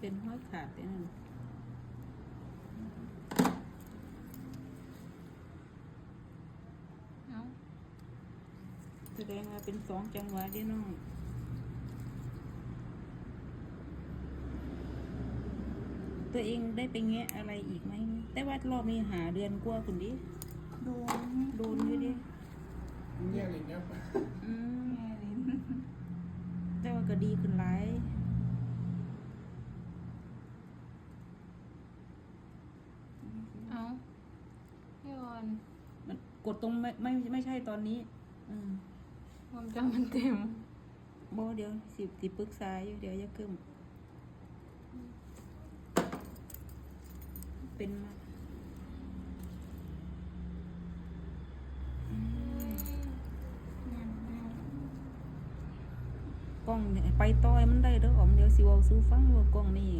เป็นห้อยขาดแต่นั่นแสดงว่าเป็นสองจังหวะเด้น้องตัวเองได้ไปแงะอะไรอีกไหม แต่ว่ารอบนี้หาเดือนกว่าคุณดิ โดน โดนอยู่ดิเนี่ยอะไรเงี้ยอืมแง่ลิ้นแต่ว่าก็ดีขึ้นหลาย เอาพี่ ออนมันกดตรงไม่ไม่ไม่ใช่ตอนนี้ อืมความจำมันเต็มโบเดี๋ยวสิสิปรึกษาอยู่เดี๋ยวจะเกิมเป็นมาอกล้องเนี่ยไปต่อยมันได้เด้อออมเดี๋ยวสิเว้าสู้ฟังว่ากล้องนี่